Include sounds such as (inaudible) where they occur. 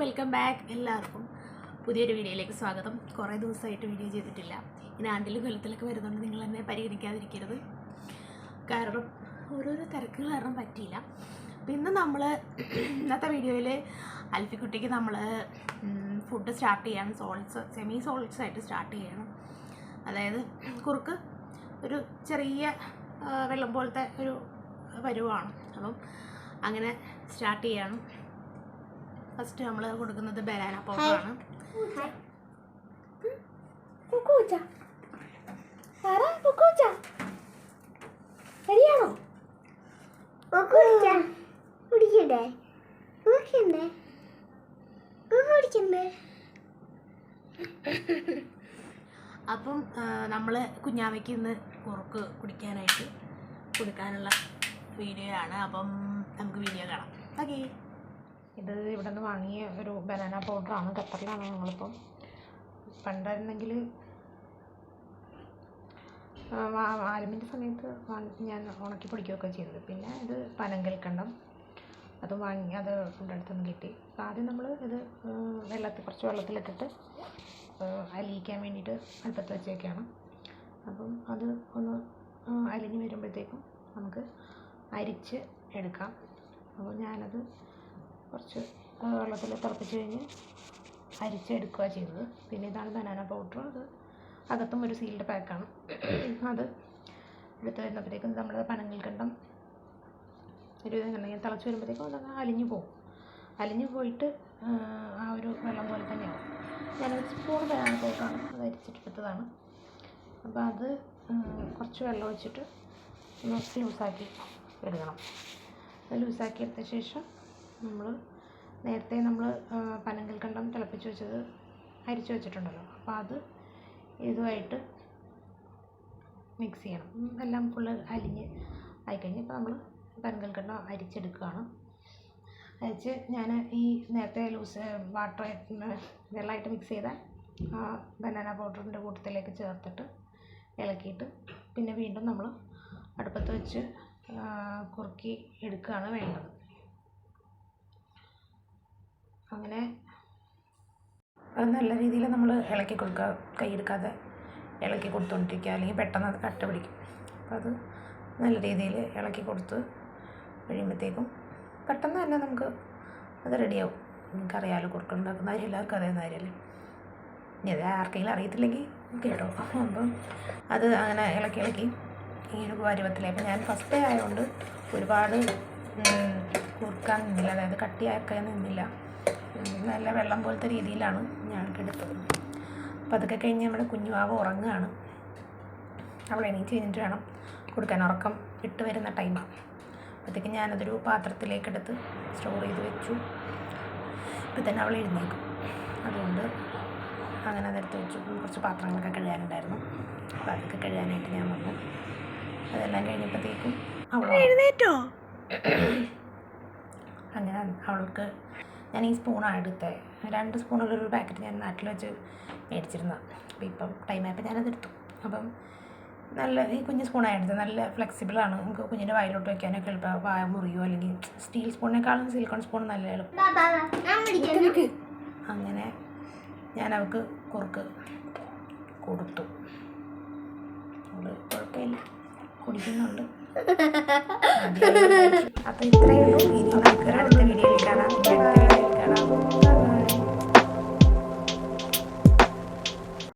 Welcome back എല്ലാവർക്കും. പുതിയൊരു വീഡിയോയിലേക്ക് സ്വാഗതം. കുറേ ദിവസമായിട്ട് വീഡിയോ ചെയ്തിട്ടില്ല. ഇനി ആണ്ടിലും കൊല്ലത്തിലൊക്കെ വരുന്നുണ്ട് നിങ്ങൾ എന്നെ പരിഗണിക്കാതിരിക്കരുത് കാരണം ഓരോരോ തിരക്കുകൾ കാരണം പറ്റിയില്ല. അപ്പം ഇന്ന് നമ്മൾ ഇന്നത്തെ വീഡിയോയിൽ അൽഫിക്കുട്ടിക്ക് നമ്മൾ ഫുഡ് സ്റ്റാർട്ട് ചെയ്യണം. സോൾട്ട്സ് സെമി സോൾട്ട്സ് ആയിട്ട് സ്റ്റാർട്ട് ചെയ്യണം. അതായത് കുറുക്ക് ഒരു ചെറിയ വെള്ളം പോലത്തെ ഒരു പരുവാണ്. അപ്പം അങ്ങനെ സ്റ്റാർട്ട് ചെയ്യണം. ഫസ്റ്റ് നമ്മൾ കൊടുക്കുന്നത് ബനാന പൗഡറാണ്. ശരിയാണോ കുക്കൂച്ച കുടിക്കണ്ടേ? കുടിക്കണ്ടേ? കുടിക്കണ്ടേ? അപ്പം നമ്മൾ കുഞ്ഞാമയ്ക്ക് ഇന്ന് കുറുക്ക് കുടിക്കാനായിട്ട് കൊടുക്കാനുള്ള വീഡിയോ ആണ് അപ്പം നമുക്ക് വീഡിയോ കാണാം. ഓക്കെ. ഇത് ഇവിടെ നിന്ന് വാങ്ങിയ ഒരു ബനാന പൗഡറാണ് ഖത്തറിലാണ് ഞങ്ങളിപ്പം പണ്ടായിരുന്നെങ്കിൽ ആലുമിന്റെ സമയത്ത് ഞാൻ ഉണക്കി പൊടിക്കുകയൊക്കെ ചെയ്തത്. പിന്നെ ഇത് പനങ്കൽക്കണ്ടം അത് വാങ്ങി അത് ഇവിടെ അടുത്തുനിന്ന് കിട്ടി. ആദ്യം നമ്മൾ ഇത് വെള്ളത്തിൽ കുറച്ച് വെള്ളത്തിലിട്ടിട്ട് അലിയിക്കാൻ വേണ്ടിയിട്ട് അടുപ്പത്ത് വെച്ചേക്കാണ്. അപ്പം അത് ഒന്ന് അലിഞ്ഞ് വരുമ്പോഴത്തേക്കും നമുക്ക് അരിച്ച് എടുക്കാം. അപ്പോൾ ഞാനത് കുറച്ച് വെള്ളത്തിൽ തിളപ്പിച്ച് കഴിഞ്ഞ് അരിച്ചെടുക്കുക ചെയ്തത് പിന്നെ ഇതാണ് ബനാന പൗഡർ അത് അകത്തും ഒരു സീൽഡ് പാക്കാണ് അത് എടുത്ത് വരുന്നപ്പോഴത്തേക്കും പനങ്ങിൽ കണ്ടം. ഒരു ഇങ്ങനെ തിളച്ച് വരുമ്പോഴത്തേക്കും അതങ്ങ് അലിഞ്ഞു പോകും. അലിഞ്ഞു പോയിട്ട് ആ ഒരു വെള്ളം പോലെ തന്നെയാവും ഞാനൊരു സ്പൂൺ ബനാന പൗഡറാണ് അത് അരിച്ചിട്ടെടുത്തതാണ് അപ്പോൾ അത് കുറച്ച് വെള്ളം ഒഴിച്ചിട്ട് ലൂസാക്കി എടുക്കണം. ലൂസാക്കി എടുത്ത ശേഷം നമ്മൾ നേരത്തെ നമ്മൾ പനങ്കൽക്കണ്ടം തിളപ്പിച്ച് വെച്ചത് അരിച്ച് വെച്ചിട്ടുണ്ടല്ലോ. അപ്പോൾ അത് ഇതുമായിട്ട് മിക്സ് ചെയ്യണം. എല്ലാം ഫുള്ള് അലിഞ്ഞ് ആയിക്കഴിഞ്ഞ് ഇപ്പോൾ നമ്മൾ പനങ്കൽക്കണ്ടം അരിച്ചെടുക്കുകയാണ്. അരിച്ച് ഞാൻ ഈ നേരത്തെ ലൂസ് വാട്ടർ വെള്ളമായിട്ട് മിക്സ് ചെയ്ത ബനാന പൗഡറിന്റെ കൂട്ടത്തിലേക്ക് ചേർത്തിട്ട് ഇളക്കിയിട്ട് പിന്നെ വീണ്ടും നമ്മൾ അടുപ്പത്ത് വെച്ച് കുറുക്കി എടുക്കുകയാണ് വേണ്ടത്. അങ്ങനെ. അത് നല്ല രീതിയിൽ നമ്മൾ ഇളക്കി കൊടുക്കുക കൈയെടുക്കാതെ ഇളക്കി കൊടുത്തുകൊണ്ടിരിക്കുക അല്ലെങ്കിൽ പെട്ടെന്ന് അത് കട്ട പിടിക്കും. അപ്പോൾ അത് നല്ല രീതിയിൽ ഇളക്കി കൊടുത്ത് കഴിയുമ്പോഴത്തേക്കും പെട്ടെന്ന് തന്നെ നമുക്ക് അത് റെഡിയാവും. നിങ്ങൾക്കറിയാമല്ലോ കൊടുക്കുന്നുണ്ടാക്കുന്ന കാര്യം എല്ലാവർക്കും അറിയുന്ന കാര്യമല്ലേ? ഇനി അത് ആർക്കെങ്കിലും അറിയത്തില്ലെങ്കിൽ കേട്ടോ. അപ്പം അത് അങ്ങനെ ഇളക്കി ഇളക്കി ഇങ്ങനെ പരുവത്തിലെ അപ്പം ഞാൻ ഫസ്റ്റ് ആയതുകൊണ്ട് ഒരുപാട് കുറുക്കാൻ നിന്നില്ല. അതായത് കട്ടിയാക്കാൻ നിന്നില്ല. നല്ല വെള്ളം പോലത്തെ രീതിയിലാണ് ഞാൻ എടുത്തത് അപ്പം അതൊക്കെ കഴിഞ്ഞ് നമ്മുടെ കുഞ്ഞുവാവ് ഉറങ്ങുകയാണ്. അവൾ എണീറ്റ് കഴിഞ്ഞിട്ട് വേണം കൊടുക്കാൻ. ഉറക്കം ഇട്ട് വരുന്ന ടൈമാണ് അപ്പോഴത്തേക്ക് ഞാനതൊരു പാത്രത്തിലേക്കെടുത്ത് സ്റ്റോർ ചെയ്ത് വെച്ചു. ഇപ്പം തന്നെ അവൾ എഴുന്നേക്കും അതുകൊണ്ട് അങ്ങനെ അതെടുത്ത് വെച്ചു. കുറച്ച് പാത്രങ്ങളൊക്കെ കഴുകാനുണ്ടായിരുന്നു. അപ്പോൾ അതൊക്കെ കഴുകാനായിട്ട് ഞാൻ വന്നു. അതെല്ലാം കഴിഞ്ഞപ്പോഴത്തേക്കും അവൾ എഴുന്നേറ്റോ? അങ്ങനെ അവൾക്ക് ഞാൻ ഈ സ്പൂണാണ് എടുത്തത് രണ്ട് സ്പൂണുള്ളൊരു പാക്കറ്റ് ഞാൻ നാട്ടിൽ വെച്ച് മേടിച്ചിരുന്നതാണ് അപ്പം ഇപ്പം ടൈം ആയപ്പോൾ ഞാനത് എടുത്തു അപ്പം നല്ല ഈ കുഞ്ഞ് സ്പൂണാണ് എടുത്തത് നല്ല ഫ്ലെക്സിബിളാണ് നമുക്ക് കുഞ്ഞിന്റെ വായിലോട്ട് വെക്കാനൊക്കെ എളുപ്പം. വായ മുറിയോ അല്ലെങ്കിൽ സ്റ്റീൽ സ്പൂണിനേക്കാളും സിലിക്കോൺ സ്പൂൺ നല്ല എളുപ്പം. അങ്ങനെ ഞാൻ അവൾക്ക് കുറുക്ക് കൊടുത്തു. അവൾ കുഴപ്പമില്ല. കുടിക്കുന്നുണ്ട്. (laughs) അപ്പം ഇത്രയേ ഉള്ളൂ ഇനി